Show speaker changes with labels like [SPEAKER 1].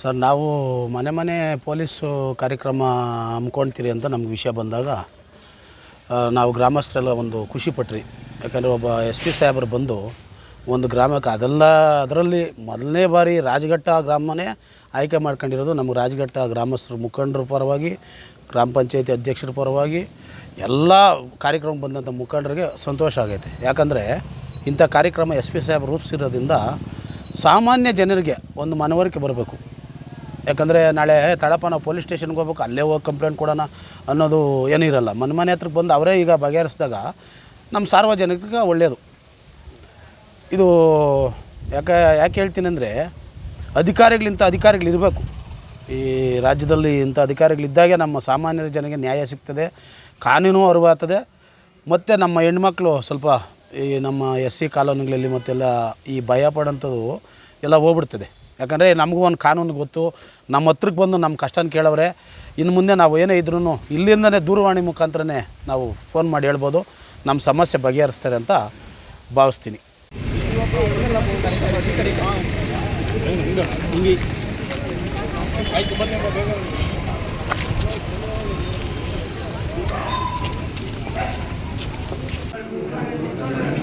[SPEAKER 1] Sir, ನಾವು ಮನೆ ಮನೆ ಪೊಲೀಸು ಕಾರ್ಯಕ್ರಮ ಹಮ್ಮಿಕೊಳ್ತೀರಿ ಅಂತ ನಮ್ಗೆ ವಿಷಯ ಬಂದಾಗ ನಾವು ಗ್ರಾಮಸ್ಥರೆಲ್ಲ ಒಂದು ಖುಷಿ ಪಟ್ರಿ. ಯಾಕಂದರೆ ಒಬ್ಬ ಎಸ್ ಪಿ ಸಾಹೇಬರು ಬಂದು ಒಂದು ಗ್ರಾಮಕ್ಕೆ ಅದೆಲ್ಲ ಅದರಲ್ಲಿ ಮೊದಲನೇ ಬಾರಿ ರಾಜಘಟ್ಟ ಗ್ರಾಮನೇ ಆಯ್ಕೆ ಮಾಡ್ಕೊಂಡಿರೋದು ನಮ್ಮ ರಾಜಘಟ್ಟ ಗ್ರಾಮಸ್ಥರು ಮುಖಂಡರ ಪರವಾಗಿ, ಗ್ರಾಮ ಪಂಚಾಯತಿ ಅಧ್ಯಕ್ಷರ ಪರವಾಗಿ ಎಲ್ಲ ಕಾರ್ಯಕ್ರಮ ಬಂದಂಥ ಮುಖಂಡರಿಗೆ ಸಂತೋಷ ಆಗೈತೆ. ಯಾಕಂದರೆ ಇಂಥ ಕಾರ್ಯಕ್ರಮ ಎಸ್ ಪಿ ಸಾಹೇಬ್ ರೂಪಿಸಿರೋದ್ರಿಂದ ಸಾಮಾನ್ಯ ಜನರಿಗೆ ಒಂದು ಮನವರಿಕೆ ಬರಬೇಕು. ಯಾಕಂದರೆ ನಾಳೆ ತಡಪನ ನಾವು ಪೊಲೀಸ್ ಸ್ಟೇಷನ್ಗೆ ಹೋಗ್ಬೇಕು, ಅಲ್ಲೇ ಹೋಗಿ ಕಂಪ್ಲೇಂಟ್ ಕೊಡೋಣ ಅನ್ನೋದು ಏನಿರಲ್ಲ. ಮನೆ ಮನೆ ಹತ್ರಕ್ಕೆ ಬಂದು ಅವರೇ ಈಗ ಬಗೆಹರಿಸಿದಾಗ ನಮ್ಮ ಸಾರ್ವಜನಿಕರಿಗೆ ಒಳ್ಳೆಯದು ಇದು ಯಾಕೆ ಯಾಕೆ ಹೇಳ್ತೀನಿ ಅಂದರೆ ಅಧಿಕಾರಿಗಳಿಂಥ ಅಧಿಕಾರಿಗಳಿರಬೇಕು ಈ ರಾಜ್ಯದಲ್ಲಿ ಇಂಥ ಅಧಿಕಾರಿಗಳಿದ್ದಾಗೆ ನಮ್ಮ ಸಾಮಾನ್ಯರ ಜನಗೆ ನ್ಯಾಯ ಸಿಗ್ತದೆ, ಕಾನೂನು ಅರಿವಾಗ್ತದೆ, ಮತ್ತು ನಮ್ಮ ಹೆಣ್ಮಕ್ಳು ಸ್ವಲ್ಪ ಈ ನಮ್ಮ ಎಸ್ ಸಿ ಕಾಲೋನಿಗಳಲ್ಲಿ ಮತ್ತೆಲ್ಲ ಈ ಭಯ ಪಡೋಂಥದ್ದು ಎಲ್ಲ ಹೋಗ್ಬಿಡ್ತದೆ. ಯಾಕಂದರೆ ನಮಗೂ ಒಂದು ಕಾನೂನು ಗೊತ್ತು, ನಮ್ಮ ಹತ್ರಕ್ಕೆ ಬಂದು ನಮ್ಮ ಕಷ್ಟನ ಕೇಳವ್ರೆ ಇನ್ನು ಮುಂದೆ ನಾವು ಏನೇ ಇದ್ರೂ ಇಲ್ಲಿಂದನೇ ದೂರವಾಣಿ ಮುಖಾಂತರನೇ ನಾವು ಫೋನ್ ಮಾಡಿ ಹೇಳ್ಬೋದು, ನಮ್ಮ ಸಮಸ್ಯೆ ಬಗೆಹರಿಸ್ತಾರೆ ಅಂತ ಭಾವಿಸ್ತೀನಿ.
[SPEAKER 2] Thank you.